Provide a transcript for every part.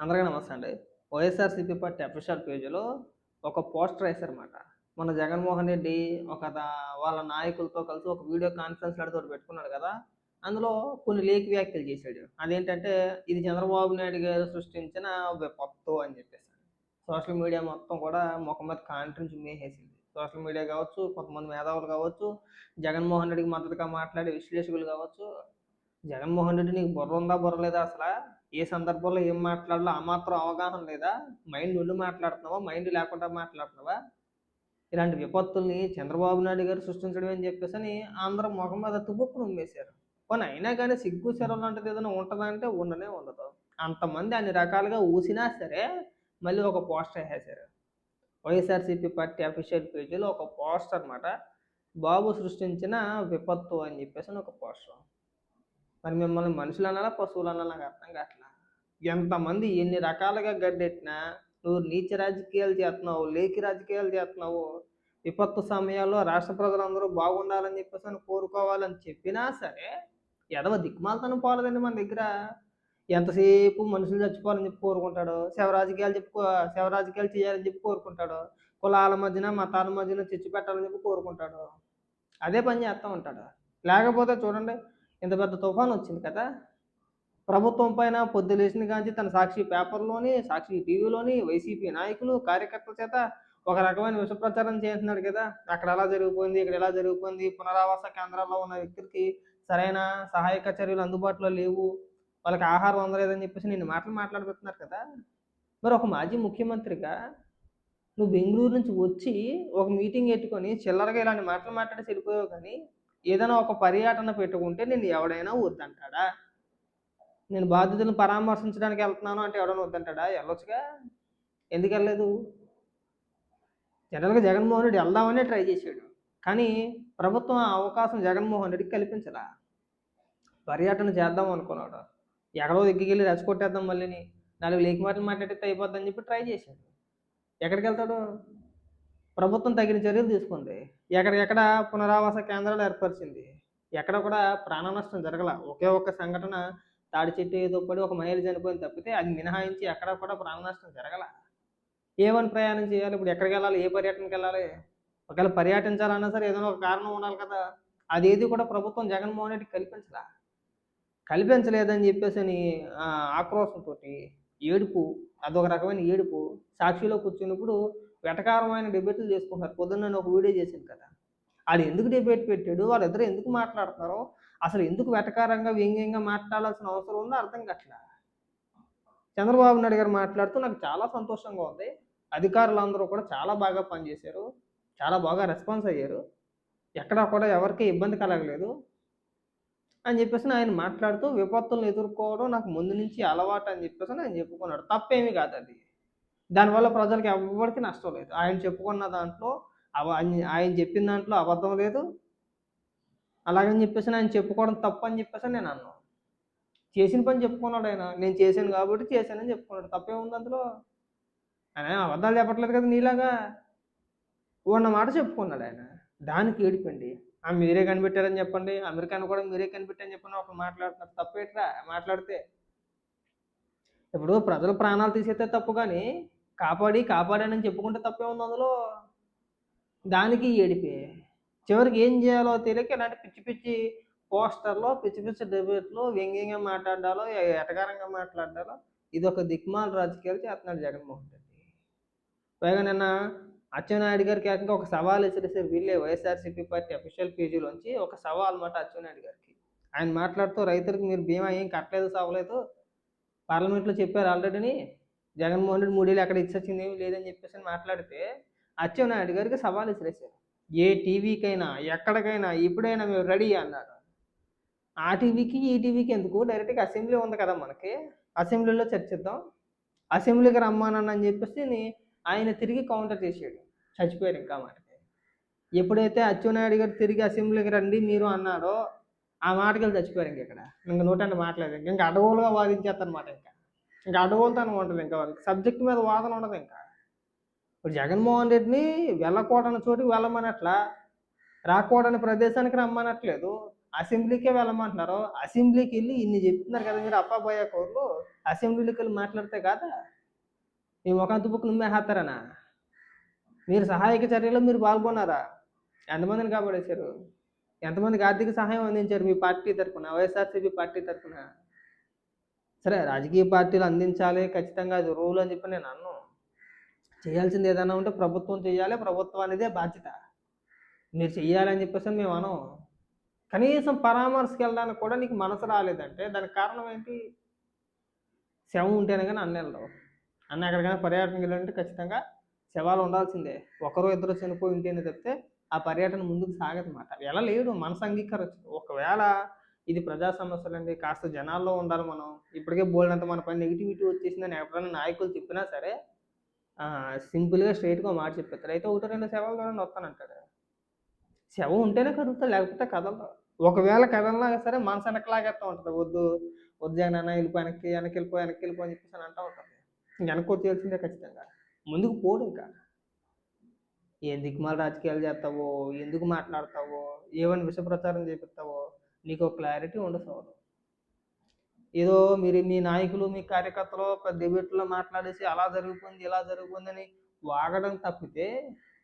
అందరికీ నమస్తే అండి. వైఎస్ఆర్సీపీ పార్టీ అఫీషియల్ పేజీలో ఒక పోస్టర్ వేశారన్నమాట. మన జగన్మోహన్ రెడ్డి ఒక వాళ్ళ నాయకులతో కలిసి ఒక వీడియో కాన్ఫరెన్స్ లాంటిది ఒకటి పెట్టుకున్నాడు కదా. అందులో కొన్ని లేక్ వ్యాఖ్యలు చేశాడు. అదేంటంటే ఇది చంద్రబాబు నాయుడు గారు సృష్టించిన విపత్తు అని చెప్పేసి. సోషల్ మీడియా మొత్తం కూడా ముఖం మీద కాంట్రించి మేసేసింది సోషల్ మీడియా కావచ్చు కొంతమంది మేధావులు కావచ్చు జగన్మోహన్ రెడ్డికి మద్దతుగా మాట్లాడే విశ్లేషకులు కావచ్చు జగన్మోహన్ రెడ్డి నీకు బుర్ర ఉందా బుర్ర లేదా అసలు? ఏ సందర్భంలో ఏం మాట్లాడాలో ఆ మాత్రం అవగాహన లేదా? మైండ్ ఉండి మాట్లాడుతున్నావా? మైండ్ లేకుండా మాట్లాడుతున్నావా? ఇలాంటి విపత్తుల్ని చంద్రబాబు నాయుడు గారు సృష్టించడం అని చెప్పేసి అని అందరూ ముఖం మీద తుబుక్కును ఉమ్మేశారు పోనీ అయినా కానీ సిగ్గు చెరవు లాంటిది ఏదైనా ఉంటుందంటే ఉండనే ఉండదు. అంతమంది అన్ని రకాలుగా ఊసినా సరే మళ్ళీ ఒక పోస్టర్ వేసేశారు వైఎస్ఆర్సీపీ పార్టీ అఫీషియల్ పేజీలో ఒక పోస్టర్ అన్నమాట. బాబు సృష్టించిన విపత్తు అని చెప్పేసి అని ఒక పోస్టర్. మరి మిమ్మల్ని మనుషులు అనాలా పశువులు అనాలా నాకు అర్థం కావట్లా? ఎంతమంది ఎన్ని రకాలుగా గడ్డెట్టినా నువ్వు నీచ రాజకీయాలు చేస్తున్నావు లేకి రాజకీయాలు చేస్తున్నావు విపత్తు సమయాల్లో రాష్ట్ర ప్రజలందరూ బాగుండాలని చెప్పేసి అని కోరుకోవాలని చెప్పినా సరే ఎదవ దిక్మాలతనం పోలేదండి మన దగ్గర. ఎంతసేపు మనుషులు చచ్చిపోవాలని చెప్పి కోరుకుంటాడు శవ రాజకీయాలు చెప్పు శవ రాజకీయాలు చేయాలని చెప్పి కోరుకుంటాడు కులాల మధ్యన మతాల మధ్యన చిచ్చు పెట్టాలని చెప్పి కోరుకుంటాడు. అదే పని చేస్తూ ఉంటాడు. లేకపోతే చూడండి ఇంత పెద్ద తుఫాన్ వచ్చింది కదా. ప్రభుత్వం పైన పొద్దు లేచిన కాంచి తన సాక్షి పేపర్లోని సాక్షి టీవీలోని వైసీపీ నాయకులు కార్యకర్తల చేత ఒక రకమైన విష ప్రచారం చేస్తున్నాడు కదా. అక్కడ ఎలా జరిగిపోయింది ఇక్కడ ఎలా జరిగిపోయింది పునరావాస కేంద్రాల్లో ఉన్న వ్యక్తులకి సరైన సహాయక చర్యలు అందుబాటులో లేవు. వాళ్ళకి ఆహారం అందలేదని చెప్పేసి నేను మాటలు మాట్లాడబోతున్నారు కదా. మరి ఒక మాజీ ముఖ్యమంత్రిగా నువ్వు బెంగళూరు నుంచి వచ్చి ఒక మీటింగ్ పెట్టుకొని చిల్లరగా ఇలాంటి మాటలు మాట్లాడేసి వెళ్ళిపోయావు కానీ ఏదైనా ఒక పర్యటన పెట్టుకుంటే నేను ఎవడైనా వద్దంటాడా? నేను బాధితులను పరామర్శించడానికి వెళ్తున్నాను అంటే ఎవడైనా వద్దంటాడా? వెళ్ళొచ్చుగా. ఎందుకు వెళ్ళలేదు? జనరల్గా జగన్మోహన్ రెడ్డి వెళ్దామనే ట్రై చేశాడు. కానీ ప్రభుత్వం ఆ అవకాశం జగన్మోహన్ రెడ్డికి కల్పించరా పర్యటన చేద్దాం అనుకున్నాడు. ఎక్కడో దగ్గరికి రెచ్చగొట్టేద్దాం మళ్ళీని. నాలుగు లేఖ మాటలు మాట్లాడితే అయిపోద్దని చెప్పి ట్రై చేశాడు. ఎక్కడికి వెళ్తాడు? ప్రభుత్వం తగిన చర్యలు తీసుకుంది. ఎక్కడికెక్కడ పునరావాస కేంద్రాలు ఏర్పరిచింది. ఎక్కడ కూడా ప్రాణ నష్టం జరగల. ఒకే ఒక్క సంఘటన తాడి చెట్టు ఏదో పడి ఒక మహిళ చనిపోయింది తప్పితే అది మినహాయించి ఎక్కడ కూడా ప్రాణ నష్టం జరగల. ఏమని ప్రయాణం చేయాలి? ఇప్పుడు ఎక్కడికి వెళ్ళాలి? ఏ పర్యటనకి వెళ్ళాలి? ఒకవేళ పర్యటించాలన్నా సరే ఏదైనా ఒక కారణం ఉండాలి కదా. అదేది కూడా ప్రభుత్వం జగన్మోహన్ రెడ్డి కల్పించలా. కల్పించలేదని చెప్పేసి అని ఆ, ఆక్రోశంతో ఏడుపు అదొక రకమైన ఏడుపు సాక్షిలో కూర్చున్నప్పుడు వెటకారమైన డిబేట్లు చేసుకుంటారు పొద్దున్న నేను ఒక వీడియో చేశాను కదా. అది ఎందుకు డిబేట్ పెట్టాడు? వాళ్ళిద్దరు ఎందుకు మాట్లాడుతున్నారో? అసలు ఎందుకు వెటకారంగా వ్యంగ్యంగా మాట్లాడాల్సిన అవసరం ఉందో అర్థం కావట్లా? చంద్రబాబు నాయుడు గారు మాట్లాడుతూ నాకు చాలా సంతోషంగా ఉంది. అధికారులందరూ కూడా చాలా బాగా పనిచేశారు. చాలా బాగా రెస్పాన్స్ అయ్యారు. ఎక్కడా కూడా ఎవరికి ఇబ్బంది కలగలేదు అని చెప్పేసి ఆయన మాట్లాడుతూ విపత్తులను ఎదుర్కోవడం నాకు ముందు నుంచి అలవాటు అని చెప్పేసి ఆయన చెప్పుకున్నాడు. తప్పేమీ కాదు అది. దానివల్ల ప్రజలకు ఎవరికి నష్టం లేదు. ఆయన చెప్పుకున్న దాంట్లో అవ ఆయన- చెప్పిన దాంట్లో అబద్ధం లేదు. అలాగని చెప్పేసి ఆయన చెప్పుకోవడం తప్పు అని చెప్పేసి నేను అన్నాను. చేసిన పని చెప్పుకున్నాడు ఆయన. నేను చేశాను కాబట్టి చేశానని చెప్పుకున్నాడు. తప్పే ఉంది అందులో? ఆయన అబద్ధాలు చెప్పట్లేదు కదా నీలాగా? ఉన్న మాట చెప్పుకున్నాడు ఆయన. దానికి ఏడిపండి ఆ మీరే కనిపెట్టారని చెప్పండి. అమెరికాను కూడా మీరే కనిపెట్టారని చెప్పండి. ఒకరు మాట్లాడుతున్నారు. తప్పేట్రా? మాట్లాడితే. ఇప్పుడు ప్రజలు ప్రాణాలు తీసేస్తే తప్పు కానీ కాపాడి కాపాడానని చెప్పుకుంటే తప్పే ఉంది అందులో. దానికి ఏడిపే. చివరికి ఏం చేయాలో తెలియక ఇలాంటి పిచ్చి పిచ్చి పోస్టర్లో పిచ్చి పిచ్చి డిబేట్లో వ్యంగ్యంగా మాట్లాడాలో ఎటకారంగా మాట్లాడాలో ఇది ఒక దిక్మాల రాజకీయాలు చేస్తున్నాడు జగన్మోహన్ రెడ్డి. పైగా నిన్న అచ్చెన్నాయుడు గారికి ఏకంగా ఒక సవాల్ ఇచ్చేసారు వీళ్ళే వైఎస్ఆర్సీపీ పార్టీ అఫీషియల్ పేజీలోంచి ఒక సవాల్ అనమాట అచ్చెన్నాయుడు గారికి. ఆయన మాట్లాడుతూ రైతులకు మీరు బీమా ఏం కట్టలేదు సవలేదు. పార్లమెంట్లో చెప్పారు ఆల్రెడీని. జగన్మోహన్ రెడ్డి మూడేళ్ళు అక్కడ ఇచ్చొచ్చింది ఏమి లేదని చెప్పేసి మాట్లాడితే అచ్చెన్నాయుడు గారికి సవాల్ ఇసిరేసారు ఏ టీవీకైనా ఎక్కడికైనా ఇప్పుడైనా మేము రెడీ అన్నారు. ఆ టీవీకి ఈ టీవీకి ఎందుకు? డైరెక్ట్గా అసెంబ్లీ ఉంది కదా మనకి. అసెంబ్లీలో చర్చిద్దాం. అసెంబ్లీకి రమ్మానని అని చెప్పేసి ఆయన తిరిగి కౌంటర్ చేసాడు చచ్చిపోయారు ఇంకా మాటకి. ఎప్పుడైతే అచ్చెన్నాయుడు గారు తిరిగి అసెంబ్లీకి రండి మీరు అన్నారో ఆ మాటకి వెళ్ళి చచ్చిపోయారు ఇంక ఇక్కడ. ఇంకా నూట మాట్లాడారు. ఇంకా అడవులుగా వాదించేస్తారనమాట ఇంకా. ఇంకా అడవులతనం ఉంటుంది ఇంకా వాళ్ళకి. సబ్జెక్ట్ మీద వాదన ఉండదు ఇంకా. ఇప్పుడు జగన్మోహన్ రెడ్డిని వెళ్ళకూడని చోటుకి వెళ్ళమనట్లా రాకూడని ప్రదేశానికి రమ్మనట్లేదు. అసెంబ్లీకే వెళ్ళమంటున్నారు. అసెంబ్లీకి వెళ్ళి ఇన్ని చెప్తున్నారు కదా మీరు అప్పాబోయే కౌర్లు. అసెంబ్లీకి వెళ్ళి మాట్లాడితే కాదా? మీ ముఖం బుక్ నుమ్మే హాతారనా మీరు సహాయక చర్యలో మీరు పాల్గొన్నారా? ఎంతమందిని కాపాడేశారు? ఎంతమందికి ఆర్థిక సహాయం అందించారు మీ పార్టీ తరఫున వైఎస్ఆర్సీపీ పార్టీ తరఫున? సరే రాజకీయ పార్టీలు అందించాలి ఖచ్చితంగా అది రూల్ అని చెప్పి నేను అన్ను. చేయాల్సింది ఏదైనా ఉంటే ప్రభుత్వం చేయాలి ప్రభుత్వం అనేదే బాధ్యత. మీరు చెయ్యాలని చెప్పేసి మేము అనం కనీసం పరామర్శకి వెళ్ళడానికి కూడా నీకు మనసు రాలేదంటే దానికి కారణం ఏంటి? శవం ఉంటేనే కానీ అన్న వెళ్ళవు అన్న ఎక్కడికైనా పర్యటన వెళ్ళాలంటే ఖచ్చితంగా శవాలు ఉండాల్సిందే. ఒకరు ఇద్దరు చనిపోయి ఉంటేనే చెప్తే ఆ పర్యటన ముందుకు సాగదన్నమాట వెళ్ళలేడు మనసు అంగీకరించదు. ఒకవేళ ఇది ప్రజా సమస్యలండి. కాస్త జనాల్లో ఉండాలి మనం. ఇప్పటికే బోల్డంత మన పైన నెగిటివిటీ వచ్చేసిందని ఎవరైనా నాయకులు చెప్పినా సరే సింపుల్గా స్ట్రైట్గా మాట చెప్పేస్తారు. అయితే ఒకటి రెండు శవాలు ద్వారా వస్తానంటాడు. శవం ఉంటేనే కదులుతా లేకపోతే కదలదు. ఒకవేళ కదలనా సరే మనసు వెనకలాగేస్తూ ఉంటుంది. వద్దు వద్దు జగనన్న వెళ్ళిపో వెనక్కి వెనక్కి వెళ్ళిపో వెనక్కి వెళ్ళిపో అని చెప్పేసి అని అంటూ ఉంటుంది. వెనక్కి వచ్చేయాల్సిందే ఖచ్చితంగా. ముందుకు పోడు ఇంకా. ఎందుకు మళ్ళీ రాజకీయాలు చేస్తావో ఎందుకు మాట్లాడతావో ఏమైనా విష ప్రచారం చేపిస్తావో నీకు ఒక క్లారిటీ ఉండదు ఏదో మీరు మీ నాయకులు మీ కార్యకర్తలు పెద్ద డిబేట్లో మాట్లాడేసి అలా జరిగిపోయింది ఇలా జరిగిపోయిందని వాగడం తప్పితే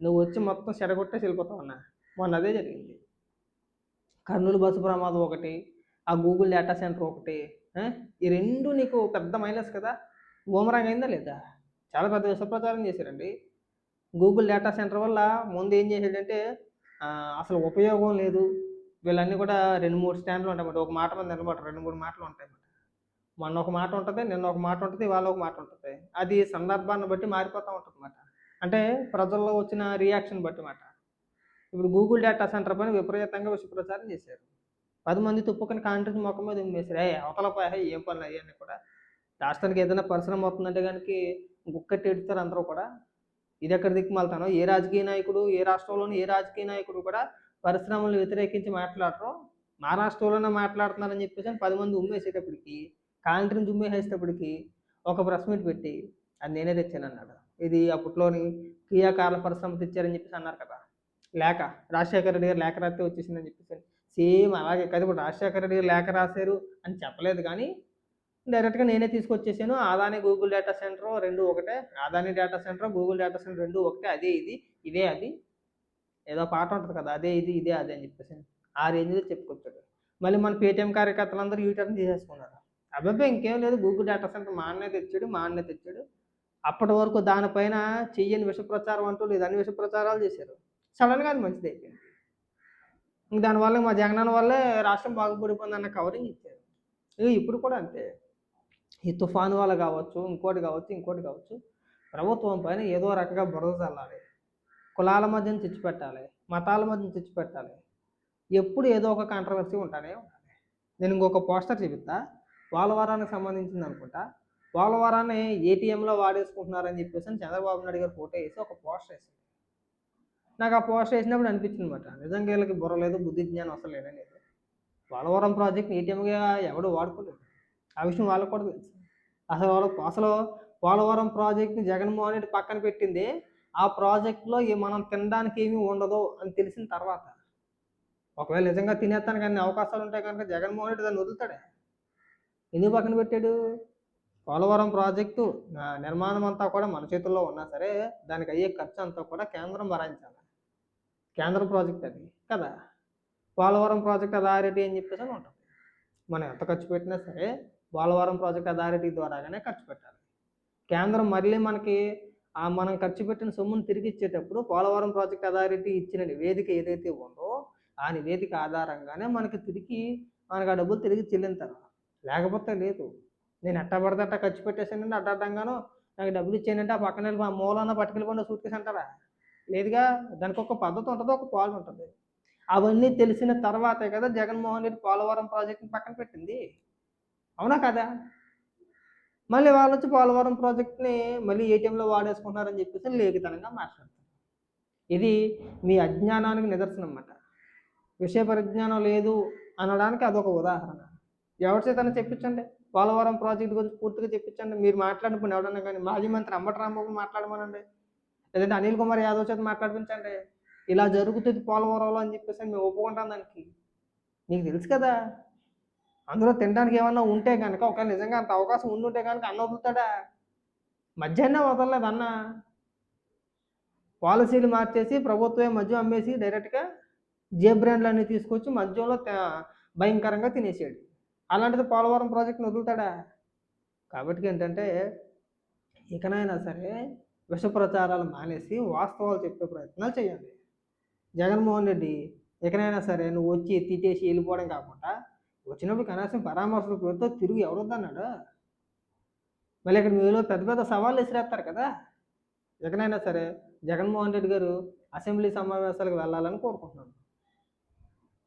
నువ్వు వచ్చి మొత్తం చెడగొట్టే వెళ్ళిపోతావు అన్న. మొన్న అదే జరిగింది. కర్నూలు బస్సు ప్రమాదం ఒకటి ఆ గూగుల్ డేటా సెంటర్ ఒకటి ఈ రెండు నీకు పెద్ద మైనస్ కదా. బూమరాంగ్ అయిందా లేదా? చాలా పెద్ద విషప్రచారం చేశారండి. గూగుల్ డేటా సెంటర్ వల్ల ముందు ఏం చేశాడంటే అసలు ఉపయోగం లేదు. వీళ్ళన్నీ కూడా రెండు మూడు స్టాండ్లు ఉంటాయి ఒక మాట మీద నిలబడరు. రెండు మూడు మాటలు ఉంటాయి మొన్న ఒక మాట ఉంటుంది నిన్న ఒక మాట ఉంటుంది వాళ్ళ ఒక మాట ఉంటుంది. అది సందర్భాన్ని బట్టి మారిపోతూ ఉంటుంది అన్నమాట. అంటే ప్రజల్లో వచ్చిన రియాక్షన్ బట్టి మాట ఇప్పుడు గూగుల్ డేటా సెంటర్ పైన విపరీతంగా విష చేశారు. పది మంది తుప్పుకొని కాంట్రీ మొక్క మీద ఉమ్మేశారు. ఏ అవతల పోయా ఏం పనులు అయ్యాన్ని కూడా. రాష్ట్రానికి ఏదైనా పరిశ్రమ అవుతుందంటే కనుక గుక్కట్టి ఎడుతారు అందరూ కూడా. ఇది ఎక్కడ దిక్కుమాలుతానో? ఏ రాజకీయ నాయకుడు ఏ రాష్ట్రంలోని ఏ రాజకీయ నాయకుడు కూడా పరిశ్రమలు వ్యతిరేకించి మాట్లాడరు. మా రాష్ట్రంలోనే మాట్లాడుతున్నారని చెప్పేసి అని పది మంది ఉమ్మేసేటప్పటికి కాంట్రీని ఉమ్మేసేటప్పటికి ఒక ప్రెస్ మీట్ పెట్టి అది నేనే తెచ్చాను అన్నాడు. ఇది అప్పట్లోని క్రియాకాల పరిశ్రమ తెచ్చారని చెప్పేసి అన్నారు కదా. లేఖ రాజశేఖర రెడ్డి గారు లేఖ రాస్తే వచ్చేసిందని చెప్పేసి సేమ్ అలాగే కదా ఇప్పుడు రాజశేఖర రెడ్డి గారు లేఖ రాశారు అని చెప్పలేదు కానీ డైరెక్ట్గా నేనే తీసుకొచ్చేసాను. ఆదాని గూగుల్ డేటా సెంటర్ రెండు ఒకటే Adani data center Google data center రెండు ఒకటే అదే ఇది ఇదే అది. ఏదో పాట ఉంటుంది కదా అదే ఇది ఇదే అదే అని చెప్పేసి ఆ రేంజ్లో చెప్పుకొచ్చాడు. మళ్ళీ మన పేటీఎం కార్యకర్తలందరూ యూటర్న్ చేసేసుకున్నారు అబ్బాయి ఇంకేం లేదు గూగుల్ డేటా సెంటర్ మా అన్నే తెచ్చాడు మా అన్నే తెచ్చాడు. అప్పటి వరకు దానిపైన చెయ్యని విష ప్రచారం అంటూ లేదు అన్ని విష ప్రచారాలు చేశారు. సడన్గా అది మంచిది అయిపోయింది. ఇంక దానివల్ల మా జగనన్న వల్లే రాష్ట్రం బాగుపడిపోయింది అన్న కవరింగ్ ఇచ్చారు. ఇక ఇప్పుడు కూడా అంతే. ఈ తుఫాను వల్ల కావచ్చు ఇంకోటి కావచ్చు ఇంకోటి కావచ్చు ప్రభుత్వం పైన ఏదో రకంగా బురద చల్లాలి. కులాల మధ్యన తెచ్చిపెట్టాలి మతాల మధ్యన తెచ్చిపెట్టాలి. ఎప్పుడు ఏదో ఒక కాంట్రవర్సీ ఉంటానే ఉండాలి. నేను ఇంకొక పోస్టర్ చూపిస్తా. పోలవరానికి సంబంధించింది అనుకుంటా. పోలవరాన్ని ఏటీఎంలో వాడేసుకుంటున్నారని చెప్పేసి చంద్రబాబు నాయుడు గారు ఫోటో వేసి ఒక పోస్టర్ వేసింది నాకు ఆ పోస్టర్ వేసినప్పుడు అనిపించింది అనమాట నిజంగా వీళ్ళకి బుర్ర లేదు బుద్ధి జ్ఞానం అసలు లేనే లేదు. పోలవరం ప్రాజెక్ట్ ఏటీఎంగా ఎవడు వాడుకోలేదు. ఆ విషయం వాళ్ళకు కూడా తెలుసు. అసలు వాళ్ళ అసలు పోలవరం ప్రాజెక్ట్ని జగన్మోహన్ రెడ్డి పక్కన పెట్టింది ఆ ప్రాజెక్ట్లో ఏ మనం తినడానికి ఏమీ ఉండదు అని తెలిసిన తర్వాత ఒకవేళ నిజంగా తినేస్తాను కానీ అవకాశాలు ఉంటాయి కనుక జగన్మోహన్ రెడ్డి దాన్ని వదులుతాడే? ఎందుకు పక్కన పెట్టాడు? పోలవరం ప్రాజెక్టు నిర్మాణం అంతా కూడా మన చేతుల్లో ఉన్నా సరే దానికి అయ్యే ఖర్చు అంతా కూడా కేంద్రం భరాయించాలి కేంద్ర ప్రాజెక్ట్ అది కదా? పోలవరం ప్రాజెక్ట్ అథారిటీ అని చెప్పేసి అని ఉంటుంది. మనం ఎంత ఖర్చు పెట్టినా సరే పోలవరం ప్రాజెక్ట్ అథారిటీ ద్వారాగానే ఖర్చు పెట్టాలి. కేంద్రం మళ్ళీ మనకి ఆ మనం ఖర్చు పెట్టిన సొమ్మును తిరిగి ఇచ్చేటప్పుడు పోలవరం ప్రాజెక్ట్ అథారిటీ ఇచ్చిన నివేదిక ఏదైతే ఉందో ఆ నివేదిక ఆధారంగానే మనకి తిరిగి మనకు ఆ డబ్బులు తిరిగి చెల్లింతారు లేకపోతే లేదు. నేను ఎట్టా పడితే అట్టా ఖర్చు పెట్టేసానంటే అడ్డాడంగాను నాకు డబ్బులు ఇచ్చానంటే ఆ పక్కన వెళ్ళి మూలన్న పట్టుకెళ్ళిపోయిన సూట్ కేసు అంటారా? లేదుగా దానికి ఒక పద్ధతి ఉంటుంది ఒక పాలు ఉంటుంది. అవన్నీ తెలిసిన తర్వాతే కదా జగన్మోహన్ రెడ్డి పోలవరం ప్రాజెక్ట్ని పక్కన పెట్టింది. అవునా కదా? మళ్ళీ వాళ్ళు వచ్చి పోలవరం ప్రాజెక్ట్ని మళ్ళీ ఏటీఎంలో వాడేసుకుంటున్నారని చెప్పేసి లేఖితనంగా మాట్లాడతారు ఇది మీ అజ్ఞానానికి నిదర్శనం అన్నమాట. విషయ పరిజ్ఞానం లేదు అనడానికి అదొక ఉదాహరణ. ఎవరి చేతనే చెప్పించండి. పోలవరం ప్రాజెక్ట్ గురించి పూర్తిగా చెప్పించండి. మీరు మాట్లాడినప్పుడు ఎవడన్నా కానీ మాజీ మంత్రి అంబటి రాంబాబు మాట్లాడమనండి. లేదంటే అనిల్ కుమార్ యాదవ్ చేత మాట్లాడిపించండి. ఇలా జరుగుతుంది పోలవరంలో అని చెప్పేసి మేము ఒప్పుకుంటాం దానికి. నీకు తెలుసు కదా? అందులో తినడానికి ఏమన్నా ఉంటే కనుక ఒకవేళ నిజంగా అంత అవకాశం ఉండుంటే కనుక అన్న వదులుతాడా? మధ్యాహ్నం వదలలేదు అన్న. పాలసీలు మార్చేసి ప్రభుత్వమే మద్యం అమ్మేసి డైరెక్ట్గా జే బ్రాండ్లు అన్నీ తీసుకొచ్చి మద్యంలో భయంకరంగా తినేసాడు. అలాంటిది పోలవరం ప్రాజెక్ట్ని వదులుతాడా? కాబట్టి ఏంటంటే ఇకనైనా సరే విష ప్రచారాలు మానేసి వాస్తవాలు చెప్పే ప్రయత్నాలు చేయండి జగన్మోహన్ రెడ్డి ఇకనైనా సరే నువ్వు వచ్చి తిట్టేసి వెళ్ళిపోవడం కాకుండా వచ్చినప్పుడు కనీసం పరామర్శల పేరుతో తిరిగి ఎవరొద్దన్నాడు? మళ్ళీ ఇక్కడ మీలో పెద్ద పెద్ద సవాళ్ళు విసిరేస్తారు కదా. ఎక్కడైనా సరే జగన్మోహన్ రెడ్డి గారు అసెంబ్లీ సమావేశాలకు వెళ్ళాలని కోరుకుంటున్నాను